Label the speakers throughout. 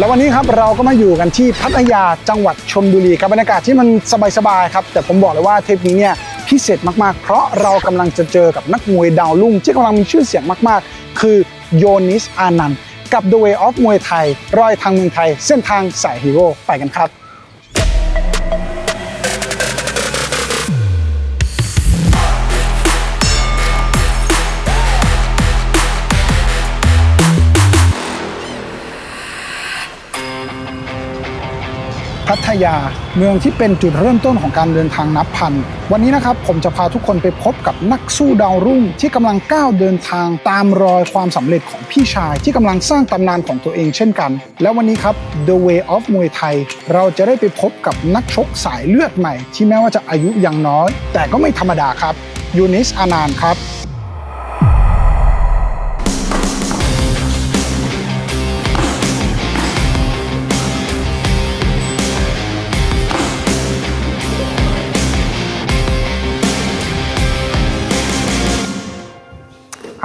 Speaker 1: แล้ววันนี้ครับเราก็มาอยู่กันที่พัทยาจังหวัดชลบุรีครับบรรยากาศที่มันสบายๆครับ แต่ผมบอกเลยว่าเทปนี้เนี่ยพิเศษมากๆ เพราะเรากำลังจะเจอกับนักมวยดาวรุ่งที่กำลังมีชื่อเสียงมากๆ คือโยนิสอานันต์กับ The Way of มวยไทยรอยทางเมืองไทย เส้นทางสายฮีโร่ไปกันครับ พัทยา เมืองที่เป็นจุดเริ่มต้นของการเดินทางนับพัน วันนี้นะครับผมจะพาทุกคนไปพบกับนักสู้ดาวรุ่ง ที่กำลังก้าวเดินทางตามรอยความสำเร็จของพี่ชาย ที่กำลังสร้างตำนานของตัวเองเช่นกัน แล้ววันนี้ครับ The Way of มวยไทยเราจะได้ไปพบกับนักชกสายเลือดใหม่ ที่แม้ว่าจะอายุยังน้อย แต่ก็ไม่ธรรมดาครับยูนิสอานานครับ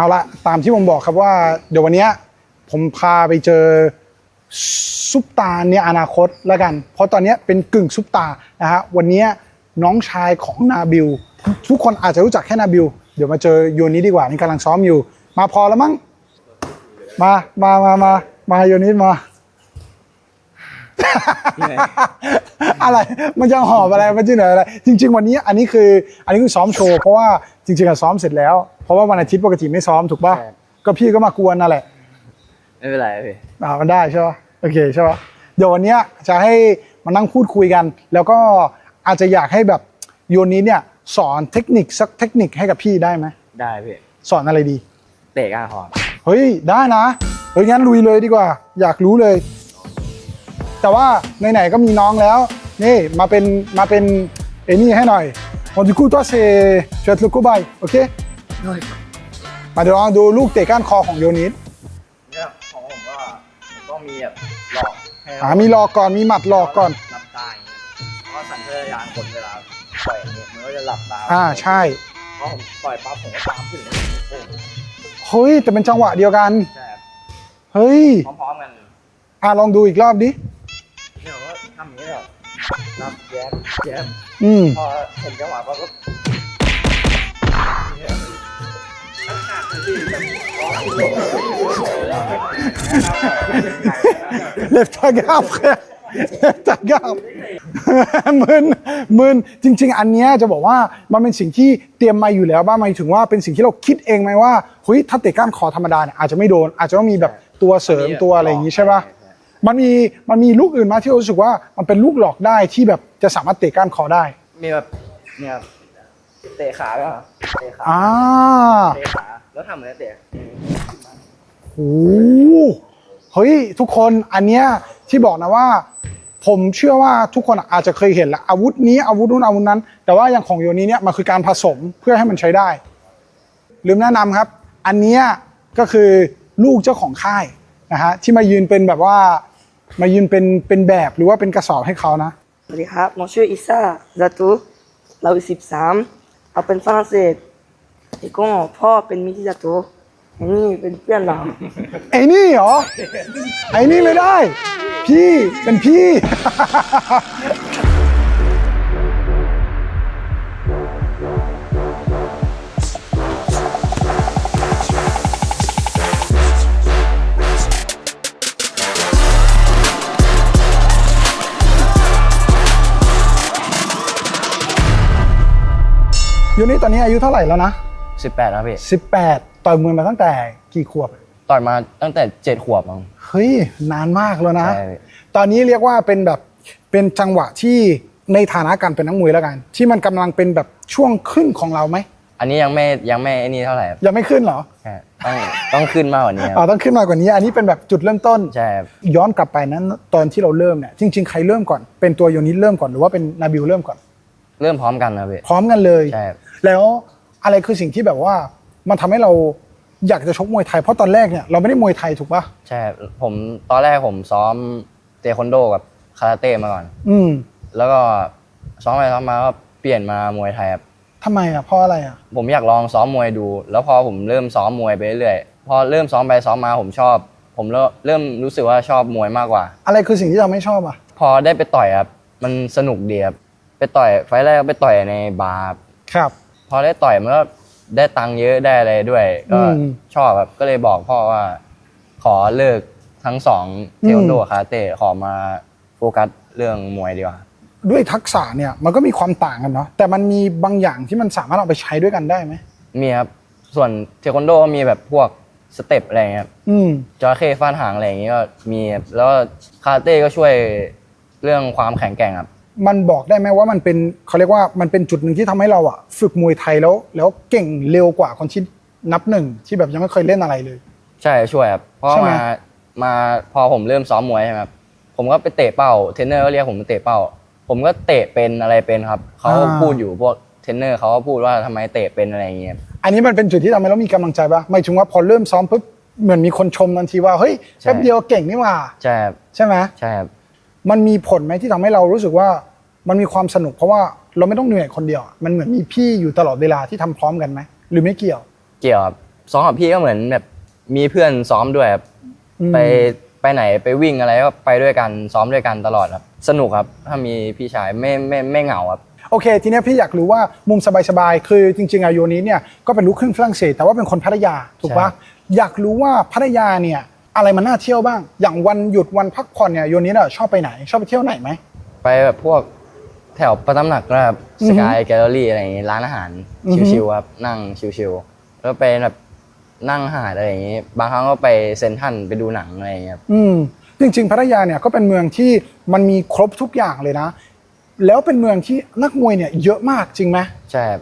Speaker 1: เอาละตามที่ผมบอกครับว่า เดี๋ยววันนี้ผมพาไปเจอซุปตาในอนาคตแล้วกัน เพราะตอนนี้เป็นกึ่งซุปตานะฮะวันนี้น้องชายของนาบิลทุกคนอาจจะรู้จักแค่นาบิลเดี๋ยวมาเจอโยนี้ดีกว่านี่กำลังซ้อมอยู่ มาพอแล้วมั้งมามามามามาโยนิสมา อะไรมันจะหอบอะไรมันจะเหนื่ออะไร จริง ๆ วันนี้อันนี้คืออันนี้คือซ้อมโชว์เพราะว่าจริงๆอะซ้อมเสร็จแล้ว เพราะว่าวันอาทิตย์ปกติไม่ซ้อมถูกป่ะ
Speaker 2: ใช่
Speaker 1: ก็พี่ก็มากวนนั่นแหละ
Speaker 2: ไม่เป็นไรพี่
Speaker 1: อ่ามันได้ใช่ป่ะโอเคใช่ป่ะเดี๋ยววันเนี้ยจะให้มานั่งพูดคุยกัน แล้วก็อาจจะอยากให้แบบโยนนี้เนี่ย สอนเทคนิคสักเทคนิคให้กับพี่ได้ไหม
Speaker 2: ได้พี่
Speaker 1: สอนอะไรดี
Speaker 2: เตะก้านคอ
Speaker 1: เฮ้ยได้นะเฮ้ยงั้นลุยเลยดีกว่า อยากรู้เลย แต่ว่าไหนๆก็มีน้องแล้ว นี่มาเป็นมาเป็นไอ้นี่ให้หน่อย on du coup toi c'est tu vas être le cobaye ok มาเดี๋ยวลองดูลูกเตะก้านคอของโยนิส
Speaker 2: เนี่ยของผมก็ผมต้องมีแบบหลอกให้
Speaker 1: อ่ามีหลอกก่อนมีหมัดหลอกก่อน
Speaker 2: หลับตาอย่างเงี้ยเพราะสัญชาตญาณคนเวลาปล่อยอย่างเงี้ยมันก็จะหลับตา
Speaker 1: อ่าใช่
Speaker 2: เพราะผมปล่อยปั๊บผมก็ตามขึ้นโอ้โห
Speaker 1: เฮ้ยแต่เป็นจังหวะเดียวกัน
Speaker 2: ใช่ครับ
Speaker 1: เฮ้ย
Speaker 2: พร้อมๆกัน
Speaker 1: อ่าลองดูอีกรอบดิ
Speaker 2: เนี่ยผมก็ทำอย่างนี้แบบนับแย้มแย้ม
Speaker 1: อืม
Speaker 2: พอเห็นจังหวะปั๊บก็
Speaker 1: เลฟตากาบเลฟตากาบมึนมึนจริง ๆ อันเนี้ยจะบอกว่ามันเป็นสิ่งที่เตรียมมาอยู่แล้วบ้างหมายถึงว่าเป็นสิ่งที่เราคิดเองไหมว่าเฮ้ยถ้าเตะก้านคอธรรมดาเนี่ยอาจจะไม่โดน อาจจะต้องมีแบบตัวเสริมตัวอะไรอย่างงี้ใช่ปะมันมีมันมีลูกอื่นมาที่เรารู้สึกว่ามันเป็นลูกหลอกได้ที่แบบจะสามารถเตะก้านคอได้
Speaker 2: มีแบบเนี่ยครับเตะขาก็เตะขา
Speaker 1: อ่า
Speaker 2: เตะขา แล้วทำอะไรเตะ
Speaker 1: โอ้โหเฮ้ยทุกคนอันเนี้ยที่บอกนะว่า ผมเชื่อว่าทุกคนอาจจะเคยเห็นละอาวุธนี้อาวุธนู้นอาวุธนั้น แต่ว่าอย่างของโยนี้เนี่ยมันคือการผสมเพื่อให้มันใช้ได้ ลืมแนะนำครับ อันเนี้ยก็คือลูกเจ้าของค่ายนะฮะที่มายืนเป็นแบบว่ามายืนเป็นเป็นแบบหรือว่าเป็นกระสอบให้เขานะ
Speaker 3: สวัสดีครับผมชื่ออิซ่าซาตุเราสิบสามเราเป็นฝรั่งเศส ไอ้ก็พ่อเป็นมิจิซาตุไอ้นี่เป็นเพื่อนเรา
Speaker 1: ไอ้นี่เหรอ ไอ้นี่ไม่ได้ พี่เป็นพี่ ยูนี่ตอนนี้อายุเท่าไหร่แล้วนะ
Speaker 2: สิบแปดนะพี่
Speaker 1: 18 ต่อยมวยมาตั้งแต่กี่ขวบ
Speaker 2: ต่อยมาตั้งแต่เจ็ดขวบมั้ง
Speaker 1: เฮ้ย นานมากแล้วนะ
Speaker 2: ใช่
Speaker 1: ตอนนี้เรียกว่าเป็นแบบเป็นจังหวะที่ในฐานะการเป็นนักมวยแล้วกัน ที่มันกำลังเป็นแบบช่วงขึ้นของเราไหม
Speaker 2: อันนี้ยังไม่ยังไม่ไอ้นี่เท่าไหร่ครับ
Speaker 1: ยังไม่ขึ้นเหรอ
Speaker 2: ใช่ต้องต้องขึ้นมากกว่านี้ค
Speaker 1: อ๋อ
Speaker 2: รับ
Speaker 1: ต้องขึ้นมากกว่านี้ อันนี้เป็นแบบจุดเริ่มต้น
Speaker 2: ใช่ครับ
Speaker 1: ย้อนกลับไปนั้นตอนที่เราเริ่มเนี่ยจริง ๆ ใครเริ่มก่อน เป็นตัวโยนิสเริ่มก่อนหรือว่าเป็นนาบิลเริ่มก่อน
Speaker 2: เริ่มพร้อมกันนะพี่
Speaker 1: พร้อมกันเลย
Speaker 2: ใช่ครับ
Speaker 1: แล้ว อะไรคือสิ่งที่แบบว่า มันทำให้เราอยากจะชกมวยไทยเพราะตอนแรกเนี่ยเราไม่ได้มวยไทยถูกปะ
Speaker 2: ใช่ครับผมตอนแรกผมซ้อมเทควันโดกับคาราเต้มาก่อน
Speaker 1: อืม
Speaker 2: แล้วก็ซ้อมไปซ้อมมาก็เปลี่ยนมามวยไทยครับ
Speaker 1: ทำไมอะเพราะอะไรอะ
Speaker 2: ผมอยากลองซ้อมมวยดู แล้วพอผมเริ่มซ้อมมวยไปเรื่อยๆพอเริ่มซ้อมไปซ้อมมาผมชอบ ผมเริ่มเริ่มรู้สึกว่าชอบมวยมากกว่า
Speaker 1: อะไรคือสิ่งที่เราไม่ชอบอะ
Speaker 2: พอได้ไปต่อยครับมันสนุกดีครับไปต่อยไฟล์แรกก็ไปต่อยในบาร์ครับ
Speaker 1: ครับ
Speaker 2: พ อได้ต่อยมันก็ได้ตังค์เยอะได้อะไรด้วย ก็
Speaker 1: อืม
Speaker 2: ชอบครับก็เลยบอกพ่อว่า ขอเลิกทั้งสองเทควันโด
Speaker 1: อืม
Speaker 2: กับคาราเต้ขอมาโฟกัสเรื่องมวยดีกว่า
Speaker 1: ด้วยทักษะเนี่ยมันก็มีความต่างกันเนาะแต่มันมีบางอย่างที่มันสามารถเอาไปใช้ด้วยกันได้ไหม
Speaker 2: มีครับ ส่วนเทควันโดก็มีแบบพวกสเต็ปอะไรอย่างเงี้ยครับ
Speaker 1: อืม
Speaker 2: จระเข้ฟาดหางอะไรอย่างเงี้ยก็มีครับแล้วก็คาราเต้ก็ช่วยเรื่องความแข็งแกร่งครับ
Speaker 1: มันบอกได้ไหมว่ามันเป็นเขาเรียกว่ามันเป็นจุดหนึ่งที่ทำให้เราอะฝึกมวยไทยแล้ว แล้วเก่งเร็วกว่าคนที่นับหนึ่งที่แบบยังไม่เคยเล่นอะไรเลย
Speaker 2: ใช่ช่วยครับเพราะ
Speaker 1: ใช่ไหม
Speaker 2: มามาพอผมเริ่มซ้อมมวยใช่ไหมครับผมก็ไปเตะเป้าเทรนเนอร์ก็เรียกผมไปเตะเป้า ผมก็เตะเป็นอะไรเป็นครับเขาพูดอยู่พวกเทรนเนอร์เขาก็พูดว่าทำไมเตะเป็นอะไรอย่างเงี้ย
Speaker 1: อันนี้มันเป็นจุดที่ทำให้เรามีกำลังใจปะหมายถึงว่าพอเริ่มซ้อมปุ๊บเหมือนมีคนชมทันทีว่าเฮ้ย
Speaker 2: ใช่
Speaker 1: แป๊บเดียวเก่งนี่หว่า
Speaker 2: ใช่ครับ
Speaker 1: ใช่ไหม
Speaker 2: ใช่ครับ
Speaker 1: มันมีผลไหมที่ทำให้เรารู้สึกว่ามันมีความสนุกเพราะว่าเราไม่ต้องเหนื่อยคนเดียวอะมันเหมือนมีพี่อยู่ตลอดเวลาที่ทำพร้อมกันไหมหรือไม่เกี่ยว
Speaker 2: เกี่ยวครับซ้อมกับพี่ก็เหมือนแบบมีเพื่อนซ้อมด้วยครับ
Speaker 1: อืม
Speaker 2: ไปไปไหนไปวิ่งอะไรก็ไปด้วยกันซ้อมด้วยกันตลอดครับสนุกครับ ถ้ามีพี่ชายไม่ไม่ไม่เหงาครับ
Speaker 1: โอเค ทีเนี้ยพี่อยากรู้ว่ามุมสบายๆคือจริงๆอาโยนี้เนี่ยก็เป็นลูกครึ่งฝรั่งเศสแต่ว่าเป็นคนพัทยาถูกปะ
Speaker 2: ใช่
Speaker 1: อยากรู้ว่าพัทยาเนี่ย อะไรมันน่าเที่ยวบ้าง อย่างวันหยุดวันพักผ่อนเนี่ยโยนี้เนี่ยชอบไปไหน ชอบไปเที่ยวไหนไหม
Speaker 2: ไปแบบพวกแถวประตำหนักนะครับ
Speaker 1: อือ
Speaker 2: ส
Speaker 1: ฮึ
Speaker 2: กายแกลเลอรี่อะไรอย่างงี้ร้านอาหาร
Speaker 1: อือฮึ
Speaker 2: ชิวๆครับนั่งชิวๆแล้วไปแบบนั่งหาดอะไรอย่างงี้ บางครั้งก็ไปเซนทรันไปดูหนังอะไรอย่างเงี้ยครับ
Speaker 1: อืมจริงๆพัทยาเนี่ยก็เป็นเมืองที่มันมีครบทุกอย่างเลยนะ แล้วเป็นเมืองที่นักมวยเนี่ยเยอะมากจริงไหม
Speaker 2: ใช่ครับ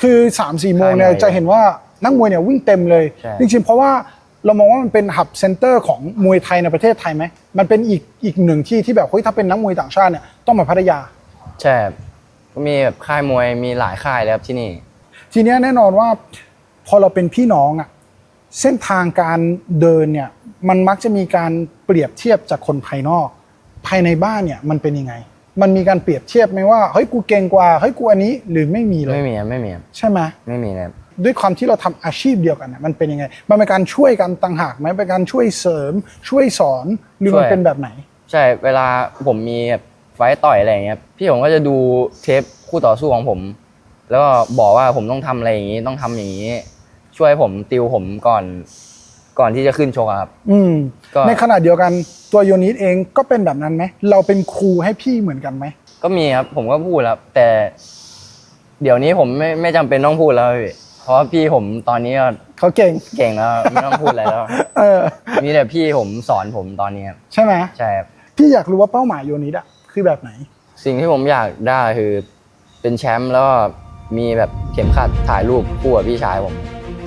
Speaker 1: คือ3ามสี่โมงเนี่ย
Speaker 2: ใช่
Speaker 1: จะเห็นว่านักมวยเนี่ยวิ่งเต็มเลย
Speaker 2: ใช่
Speaker 1: จริงๆ เพราะว่า เรามองว่ามันเป็นหับเซ็นเตอร์ของมวยไทยในประเทศไทยไหมมันเป็นอีกอีกหนึ่งที่ที่แบบเฮ้ยถ้าเป็นนักมวยต่างชาติเนี่ยต้องมาพัทยา
Speaker 2: ใช่ครับก็มีแบบค่ายมวยมีหลายค่ายเลยครับที่นี่
Speaker 1: ทีเนี้ยแน่นอนว่าพอเราเป็นพี่น้องอะเส้นทางการเดินเนี่ยมันมักจะมีการเปรียบเทียบจากคนภายนอก ภายในบ้านเนี่ยมันเป็นยังไง มันมีการเปรียบเทียบไหมว่าเฮ้ยกูเก่งกว่าเฮ้ยกูอันนี้หรือไม่มีเลย
Speaker 2: ไม่มีครับไม่มีครับ
Speaker 1: ใช่ไหม
Speaker 2: ไม่มีเลยครับ
Speaker 1: ด้วยความที่เราทำอาชีพเดียวกันน่ะมันเป็นยังไง มันเป็นการช่วยกันต่างหากไหมเป็นการช่วยเสริม ช่วยสอนหรือมันเป็นแบบไหน
Speaker 2: ใช่เวลาผมมีแบบไฟต์ต่อยอะไรอย่างเงี้ยพี่ผมก็จะดูเทปคู่ต่อสู้ของผม แล้วก็บอกว่าผมต้องทำอะไรอย่างงี้ต้องทำอย่างนี้ ช่วยผมติวผมก่อนก่อนที่จะขึ้นชกอะครับ
Speaker 1: อืม
Speaker 2: ก็
Speaker 1: ในขณะเดียวกันตัวโยนิสเองก็เป็นแบบนั้นไหมเราเป็นครูให้พี่เหมือนกันไหม
Speaker 2: ก็มีครับผมก็พูดแล้วแต่เดี๋ยวนี้ผมไม่ไม่จำเป็นต้องพูดแล้วพี่ เพราะว่าพี่ผมตอนนี้ก็
Speaker 1: เขาเก่ง
Speaker 2: เก่งแล้วไม่ต้องพูดอะไรแล้ว
Speaker 1: เออ
Speaker 2: มีแต่พี่ผมสอนผมตอนนี้ครับ
Speaker 1: ใช่ไหม
Speaker 2: ใช่ครับ
Speaker 1: พี่อยากรู้ว่าเป้าหมายโยนิสอะคือแบบไหน
Speaker 2: สิ่งที่ผมอยากได้คือเป็นแชมป์แล้วก็มีแบบเข็มขัดถ่ายรูปคู่กับพี่ชายผม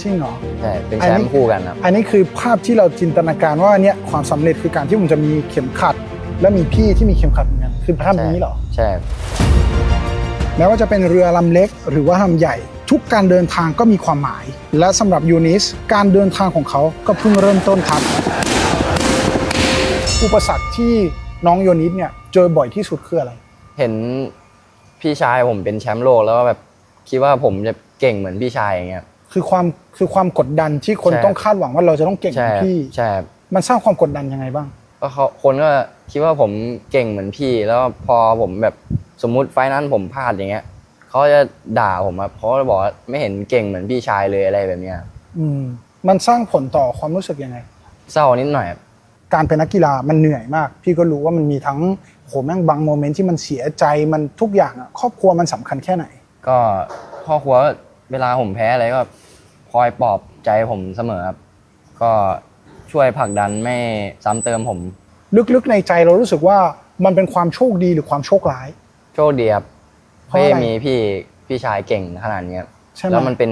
Speaker 1: จริงเหรอ
Speaker 2: ใช่เป็น
Speaker 1: อัน
Speaker 2: แช
Speaker 1: นี้
Speaker 2: มป์คู่กันครับ
Speaker 1: อันนี้คือภาพที่เราจินตนาการว่าเนี่ยความสำเร็จคือการที่ผมจะมีเข็มขัด และมีพี่ที่มีเข็มขัดเหมือนกันคือภาพนี้เหรอ
Speaker 2: ใช่ครับ
Speaker 1: แม้ว่าจะเป็นเรือลำเล็ก หรือว่าลำใหญ่ ทุกการเดินทางก็มีความหมาย และสำหรับยูนิสการเดินทางของเขาก็เพิ่งเริ่มต้นครับ อุปสรรคที่น้องโยนิสเนี่ยเจอบ่อยที่สุดคืออะไร
Speaker 2: เห็นพี่ชายผมเป็นแชมป์โลกแล้วก็แบบคิดว่าผมจะเก่งเหมือนพี่ชายอย่างเงี้ย
Speaker 1: คือความคือความกดดันที่คน
Speaker 2: ใช่
Speaker 1: ต้องคาดหวังว่าเราจะต้องเก่งเห
Speaker 2: ใช่
Speaker 1: มือน
Speaker 2: ครับ
Speaker 1: พี่
Speaker 2: ใช่ครับ
Speaker 1: มันสร้างความกดดันยังไงบ้าง
Speaker 2: ก็เขาคนก็คิดว่าผมเก่งเหมือนพี่ แล้วพอผมแบบ สมมุติไฟล์นั้นผมพลาดอย่างเงี้ยเขาจะด่าผมครับเขาจะบอกว่าไม่เห็นเก่งเหมือนพี่ชายเลยอะไรแบบเนี้ยครับ
Speaker 1: อืมมันสร้างผลต่อความรู้สึกยังไง
Speaker 2: เศร้านิดหน่อยครับ
Speaker 1: การเป็นนักกีฬามันเหนื่อยมาก พี่ก็รู้ว่ามันมีทั้งโหแม่งบางโมเมนต์ที่มันเสียใจมันทุกอย่างอะครอบครัวมันสำคัญแค่ไหน
Speaker 2: ก็พ่อครัวเวลาผมแพ้อะไรก็คอยปลอบใจผมเสมอครับ ก็ช่วยผลักดันไม่ซ้ำเติมผม
Speaker 1: ลึกๆในใจเรารู้สึกว่ามันเป็นความโชคดีหรือความโชคร้าย
Speaker 2: โชคดีครับ
Speaker 1: เพราะ
Speaker 2: ที่
Speaker 1: อะไร
Speaker 2: มีพี่พี่ชายเก่งขนาดนี้ครับ
Speaker 1: ใช่ไหม
Speaker 2: แล้วมันเป็น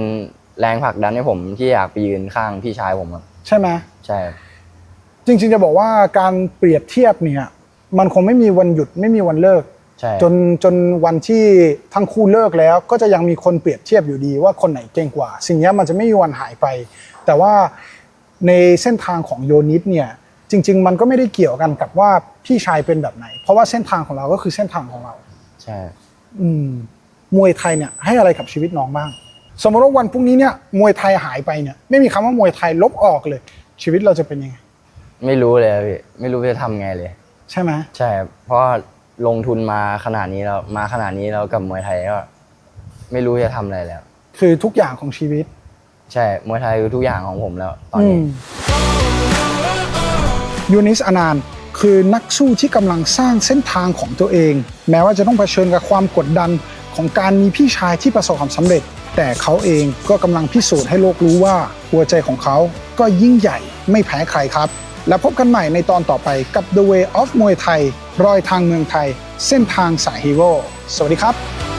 Speaker 2: แรงผลักดันให้ผมที่อยากไปยืนข้างพี่ชายผมครับ
Speaker 1: ใช่ไหม
Speaker 2: ใช่ครับ
Speaker 1: จริงๆจะบอกว่าการเปรียบเทียบเนี่ยมันคงไม่มีวันหยุดไม่มีวันเลิก
Speaker 2: ใช่
Speaker 1: จนจนวันที่ทั้งคู่เลิกแล้วก็จะยังมีคนเปรียบเทียบอยู่ดีว่าคนไหนเก่งกว่า สิ่งเนี้ยมันจะไม่มีวันหายไป แต่ว่าในเส้นทางของโยนิสเนี่ยจริง ๆ มันก็ไม่ได้เกี่ยวกันกับว่าพี่ชายเป็นแบบไหน เพราะว่าเส้นทางของเราก็คือเส้นทางของเรา
Speaker 2: ใช่
Speaker 1: อืมมวยไทยเนี่ยให้อะไรกับชีวิตน้องบ้าง สมมติว่าวันพรุ่งนี้เนี่ยมวยไทยหายไปเนี่ย ไม่มีคำว่ามวยไทยลบออกเลย ชีวิตเราจะเป็นยังไง
Speaker 2: ไม่รู้เลยครับพี่ไม่รู้จะทำไงเลย
Speaker 1: ใช่ไหม
Speaker 2: ใช่ครับเพราะว่าลงทุนมาขนาดนี้แล้วมาขนาดนี้แล้วกับมวยไทยก็ไม่รู้จะทำอะไรแล้ว
Speaker 1: คือทุกอย่างของชีวิต
Speaker 2: ใช่มวยไทยคือทุกอย่างของผมแล้ว ตอนนี้
Speaker 1: มยูนิสอานานต์ คือนักสู้ที่กำลังสร้างเส้นทางของตัวเอง แม้ว่าจะต้องเผชิญกับความกดดันของการมีพี่ชายที่ประสบความสำเร็จ แต่เขาเองก็กำลังพิสูจน์ให้โลกรู้ว่าหัวใจของเขาก็ยิ่งใหญ่ไม่แพ้ใครครับ และพบกันใหม่ในตอนต่อไปกับ The Way of มวยไทย รอยทางเมืองไทย เส้นทางสายฮีโร่สวัสดีครับ